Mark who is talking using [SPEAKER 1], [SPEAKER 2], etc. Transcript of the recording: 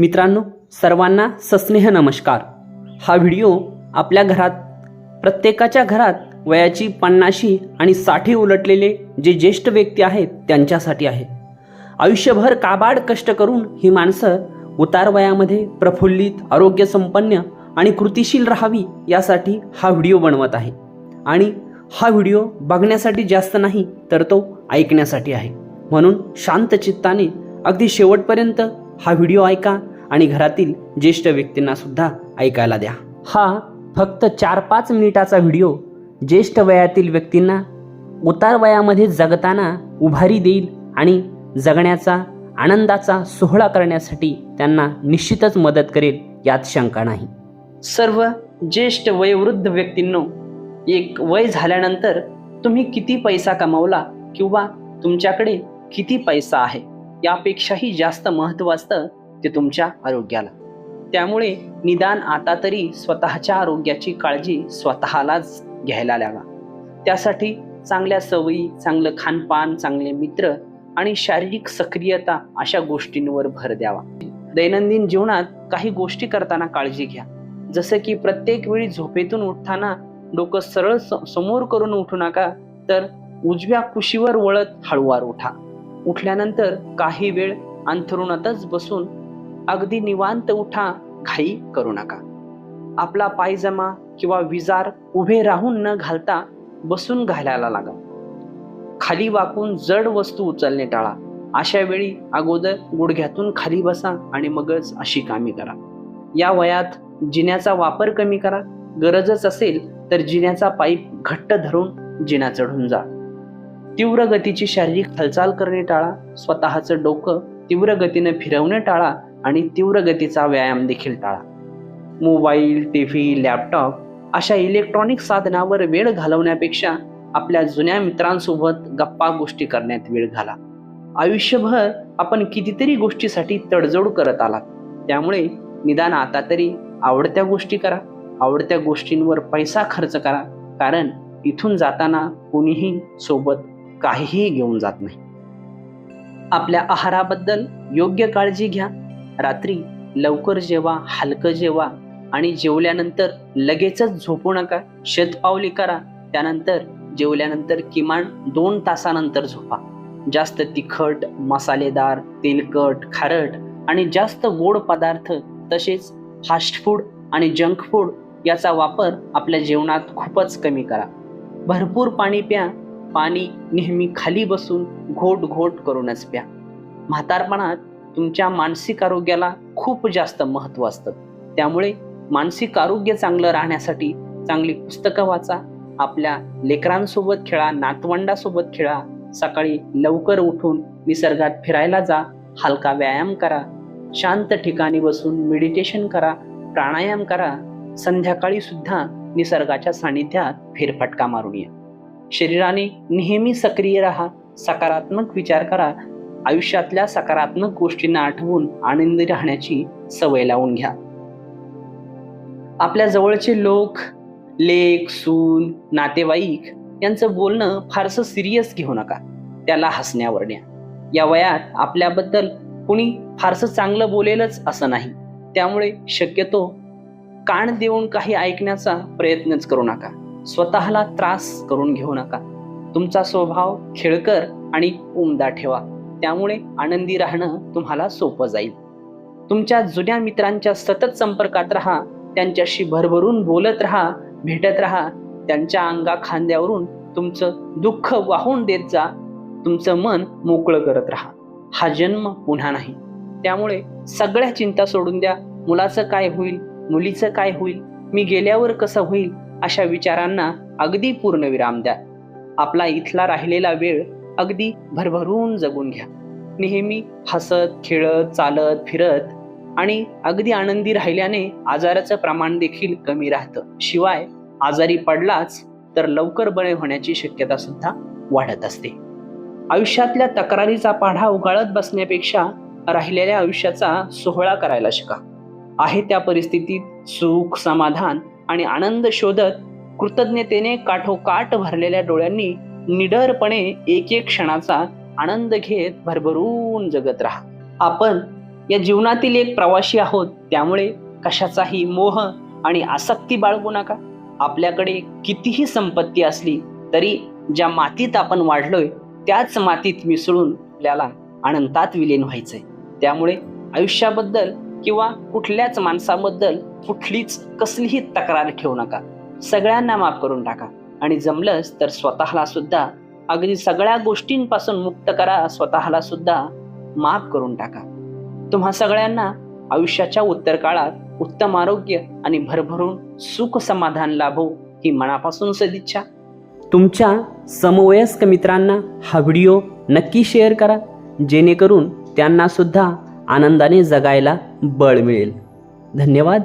[SPEAKER 1] मित्रांनो सर्वांना सस्नेह नमस्कार. हा व्हिडिओ आपल्या घरात प्रत्येकाच्या घरात वयाची पन्नाशी आणि साठी उलटलेले जे ज्येष्ठ व्यक्ती आहेत त्यांच्यासाठी आहे. आयुष्यभर काबाड कष्ट करून ही माणसं उतार वयामध्ये प्रफुल्लित आरोग्यसंपन्न आणि कृतिशील राहावी यासाठी हा व्हिडिओ बनवत आहे. आणि हा व्हिडिओ बघण्यासाठी जास्त नाही तर तो ऐकण्यासाठी आहे. म्हणून शांत चित्ताने अगदी शेवटपर्यंत हा व्हिडिओ ऐका आणि घरातील ज्येष्ठ व्यक्तींना सुद्धा ऐकायला द्या. हा फक्त चार पाच मिनिटाचा व्हिडिओ ज्येष्ठ वयातील व्यक्तींना उतार वयामध्ये जगताना उभारी देईल आणि जगण्याचा आनंदाचा सोहळा करण्यासाठी त्यांना निश्चितच मदत करेल यात शंका नाही. सर्व ज्येष्ठ वयोवृद्ध व्यक्तींनो एक वय झाल्यानंतर तुम्ही किती पैसा कमावला किंवा तुमच्याकडे किती पैसा आहे यापेक्षाही जास्त महत्त्व असतं ते तुमच्या आरोग्याला. त्यामुळे निदान आता तरी स्वतःच्या आरोग्याची काळजी स्वतःलाच घ्यायला लागा त्यासाठी चांगल्या सवयी चांगलं खानपान चांगले मित्र आणि शारीरिक सक्रियता अशा गोष्टींवर भर द्यावा. दैनंदिन जीवनात काही गोष्टी करताना काळजी घ्या. जसं की प्रत्येक वेळी झोपेतून उठताना डोकं सरळ स- समोर करून उठू नका तर उजव्या कुशीवर वळत हळूवार उठा. उठल्यानंतर काही वेळ अंथरुणातच बसून अगदी निवांत उठा घाई करू नका. आपला पायजमा किंवा विजार उभे राहून न घालता बसून घालायला लागा. खाली वाकून जड वस्तू उचलणे टाळा. अशा वेळी अगोदर गुडघ्यातून खाली बसा आणि मगच अशी कामे करा. या वयात जिन्याचा वापर कमी करा. गरजच असेल तर जिन्याचा पाईप घट्ट धरून जिना चढून जा. तीव्र गतीची शारीरिक हालचाल करणे टाळा. स्वतःचं डोकं तीव्र गतीने फिरवणे टाळा. आणि तीव्र गतीचा व्यायाम देखील टाळा. मोबाईल टी व्ही लॅपटॉप अशा इलेक्ट्रॉनिक साधनावर वेळ घालवण्यापेक्षा आपल्या जुन्या मित्रांसोबत गप्पा गोष्टी करण्यात वेळ घाला. आयुष्यभर आपण कितीतरी गोष्टीसाठी तडजोड करत आलात. त्यामुळे निदान आता तरी आवडत्या गोष्टी करा. आवडत्या गोष्टींवर पैसा खर्च करा. कारण इथून जाताना कुणीही सोबत काहीही घेऊन जात नाही. आपल्या आहाराबद्दल योग्य काळजी घ्या. रात्री लवकर जेवा हलकं जेवा आणि जेवल्यानंतर लगेचच झोपू नका. शतपावली करा. त्यानंतर जेवल्यानंतर किमान दोन तासानंतर झोपा. जास्त तिखट मसालेदार तेलकट खारट आणि जास्त गोड पदार्थ तसेच फास्ट फूड आणि जंक फूड याचा वापर आपल्या जेवणात खूपच कमी करा. भरपूर पाणी प्या. पाणी नेहमी खाली बसून घोट घोट करूनच प्या. म्हातारपणात तुमच्या मानसिक आरोग्याला खूप जास्त महत्त्व असतं. त्यामुळे मानसिक आरोग्य चांगलं राहण्यासाठी चांगली पुस्तकं वाचा आपल्या लेकरांसोबत खेळा नातवंडासोबत खेळा सकाळी लवकर उठून निसर्गात फिरायला जा हलका व्यायाम करा शांत ठिकाणी बसून मेडिटेशन करा प्राणायाम करा संध्याकाळी सुद्धा निसर्गाच्या सानिध्यात फेरफटका मारून या. शरीराने नेहमी सक्रिय राहा सकारात्मक विचार करा आयुष्यातल्या सकारात्मक गोष्टींना आठवून आनंदी राहण्याची सवय लावून घ्या. आपल्या जवळचे लोक लेख सून नातेवाईक यांचं बोलणं फारसं सिरियस घेऊ नका. त्याला हसण्यावर न्या. या वयात आपल्याबद्दल कुणी फारसं चांगलं बोलेलच असं नाही. त्यामुळे शक्यतो कान देऊन काही ऐकण्याचा प्रयत्नच करू नका. स्वतःला त्रास करून घेऊ नका. तुमचा स्वभाव खेळकर आणि उमदा ठेवा. त्यामुळे आनंदी राहणं तुम्हाला सोपं जाईल. तुमच्या जुन्या मित्रांच्या सतत संपर्कात राहा त्यांच्याशी भरभरून बोलत राहा भेटत राहा. त्यांच्या अंगा खांद्यावरून तुमचं दुःख वाहून देत जा. तुमचं मन मोकळं करत राहा. हा जन्म पुन्हा नाही. त्यामुळे सगळ्या चिंता सोडून द्या. मुलाचं काय होईल? मुलीचं काय होईल? मी गेल्यावर कसं होईल? अशा विचारांना अगदी पूर्ण विराम द्या. आपला इथला राहिलेला वेळ अगदी भरभरून जगून घ्या. नेहमी हसत खेळत चालत फिरत आणि अगदी आनंदी राहिल्याने आजाराचं प्रमाण देखील कमी राहतं. शिवाय आजारी पडलाच तर लवकर बरे होण्याची शक्यता सुद्धा वाढत असते. आयुष्यातल्या तक्रारीचा पाढा उगाळत बसण्यापेक्षा राहिलेल्या आयुष्याचा सोहळा करायला शिका. आहे त्या परिस्थितीत सुख समाधान आणि आनंद शोधत कृतज्ञतेने काठोकाठ भरलेल्या डोळ्यांनी निडरपणे एक एक क्षणाचा आनंद घेत भरभरून जगत राहा. आपण या जीवनातील एक प्रवासी आहोत त्यामुळे कशाचाही मोह आणि आसक्ती बाळगू नका. आपल्याकडे कितीही संपत्ती असली तरी ज्या मातीत आपण वाढलोय त्याच मातीत मिसळून आपल्याला आनंदात विलीन व्हायचंय. त्यामुळे आयुष्याबद्दल किंवा कुठल्याच माणसाबद्दल कुठलीच कसलीही तक्रार ठेवू नका. सगळ्यांना माफ करून टाका. आणि जमलंच तर स्वतःला सुद्धा अगदी सगळ्या गोष्टींपासून मुक्त करा स्वतःला सुद्धा माफ करून टाका. तुम्हा सगळ्यांना आयुष्याच्या उत्तर काळात उत्तम आरोग्य आणि भरभरून सुख समाधान लाभो ही मनापासून सदिच्छा. तुमच्या समवयस्क मित्रांना हा व्हिडिओ नक्की शेअर करा जेणेकरून त्यांना सुद्धा आनंदाने जगायला बळ मिळेल. धन्यवाद.